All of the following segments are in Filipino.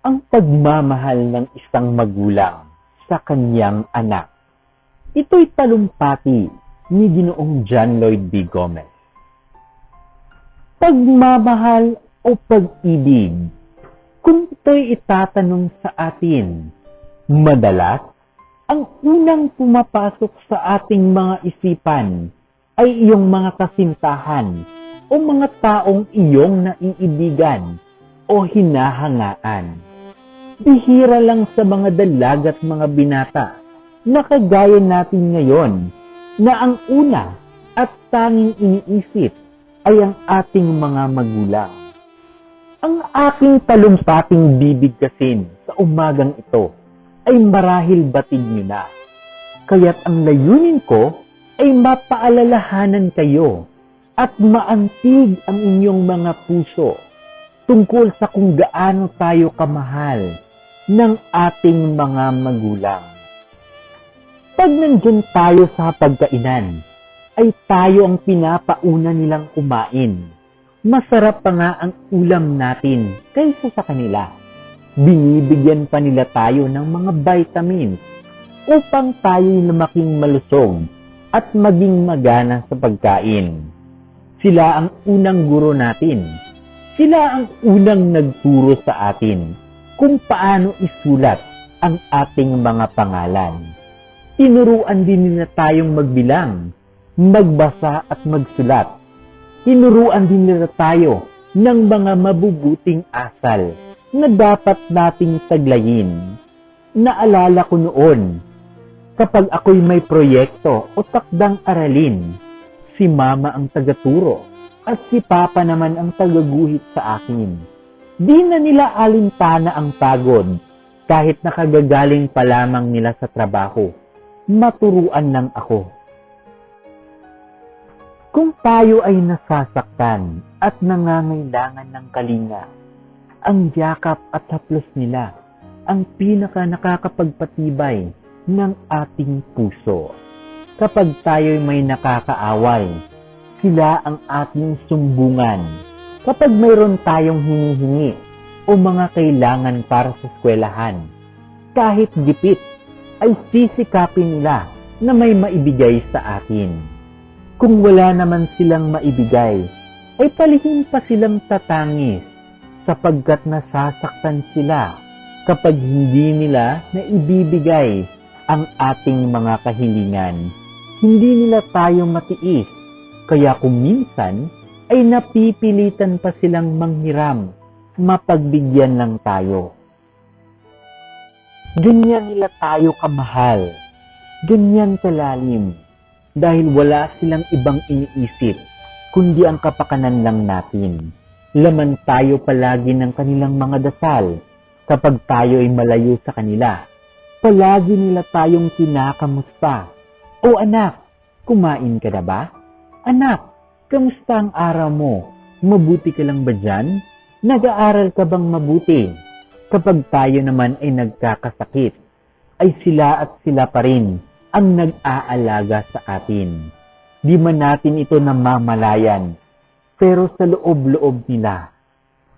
ang pagmamahal ng isang magulang sa kanyang anak. Ito'y talumpati ni Ginoong John Lloyd B. Gomez. Pagmamahal o pag-ibig, kung ito'y itatanong sa atin, madalas, ang unang pumapasok sa ating mga isipan ay iyong mga kasintahan o mga taong iyong naiibigan o hinahangaan. Bihira lang sa mga dalag at mga binata na kagaya natin ngayon na ang una at tanging iniisip ay ang ating mga magulang. Ang aking talumpating bibig kasin sa umagang ito ay marahil batid niyo na. Kaya't ang layunin ko ay mapaalalahanan kayo at maantig ang inyong mga puso tungkol sa kung gaano tayo kamahal ng ating mga magulang. Pag nandyan tayo sa pagkainan, ay tayo ang pinapauna nilang kumain. Masarap pa nga ang ulam natin kaysa sa kanila. Binibigyan pa nila tayo ng mga vitamins upang tayo'y lumaking malusog at maging magana sa pagkain. Sila ang unang guro natin. Sila ang unang nagturo sa atin kung paano isulat ang ating mga pangalan. Tinuruan din nila tayong magbilang, magbasa at magsulat. Tinuruan din nila tayo ng mga mabubuting asal na dapat nating taglayin. Naalala ko noon, kapag ako'y may proyekto o takdang aralin, si mama ang tagaturo at si papa naman ang tagaguhit sa akin. Di na nila alintana ang pagod kahit nakagagaling pa lamang nila sa trabaho. Maturuan lang ako. Kung tayo ay nasasaktan at nangangailangan ng kalinga, ang yakap at haplos nila ang pinaka nakakapagpatibay ng ating puso. Kapag tayo'y may nakakaaway, sila ang ating sumbungan. Kapag mayroon tayong hinihingi o mga kailangan para sa eskwelahan, kahit gipit, ay sisikapin nila na may maibigay sa atin. Kung wala naman silang maibigay, ay palihim pa silang tatangis sapagkat nasasaktan sila kapag hindi nila naibibigay ang ating mga kahilingan. Hindi nila tayo matiis, kaya kung minsan ay napipilitan pa silang manghiram, mapagbigyan lang tayo. Ganyan nila tayo kamahal, ganyan kalalim, dahil wala silang ibang iniisip, kundi ang kapakanan lang natin. Laman tayo palagi ng kanilang mga dasal kapag tayo ay malayo sa kanila. Palagi nila tayong kinakamusta. O anak, kumain ka na ba? Anak, kamusta ang araw mo? Mabuti ka lang ba dyan? Nag-aaral ka bang mabuti? Kapag tayo naman ay nagkakasakit, ay sila at sila pa rin ang nag-aalaga sa atin. Di man natin ito namamalayan, pero sa loob-loob nila,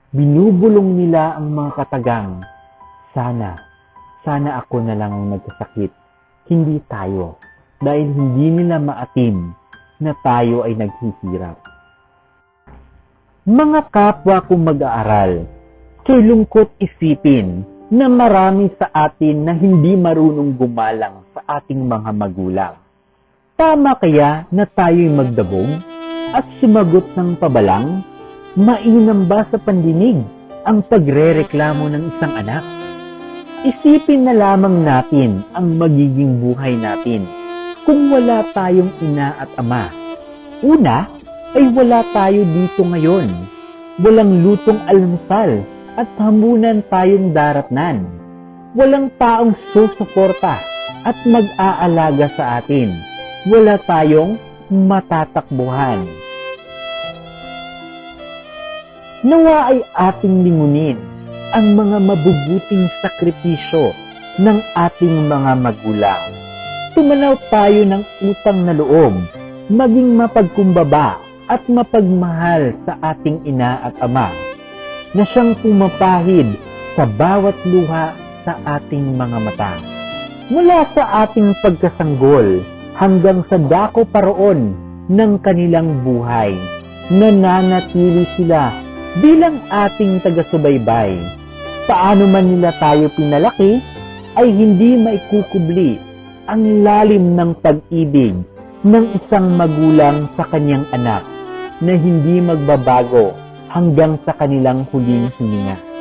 binubulong nila ang mga katagang, sana, sana ako na lang ang nagkasakit, hindi tayo, dahil hindi nila maatim na tayo ay naghihirap. Mga kapwa kong mag-aaral, kay lungkot isipin na marami sa atin na hindi marunong gumalang sa ating mga magulang. Tama kaya na tayo'y magdabong at sumagot ng pabalang? Mainam ba sa pandinig ang pagrereklamo ng isang anak? Isipin na lamang natin ang magiging buhay natin kung wala tayong ina at ama. Una, ay wala tayo dito ngayon. Walang lutong almusal at hamunan tayong daratnan. Walang taong susuporta at mag-aalaga sa atin. Wala tayong matatakbuhan. Nawa ay ating lingunin ang mga mabubuting sakripisyo ng ating mga magulang. Tumanaw tayo ng utang na loob, maging mapagkumbaba at mapagmahal sa ating ina at ama, na siyang pumapahid sa bawat luha sa ating mga mata. Mula sa ating pagkasanggol hanggang sa dako paroon ng kanilang buhay, nananatili sila bilang ating taga-subaybay. Paano man nila tayo pinalaki, ay hindi maikukubli ang lalim ng pag-ibig ng isang magulang sa kanyang anak na hindi magbabago hanggang sa kanilang huling hininga.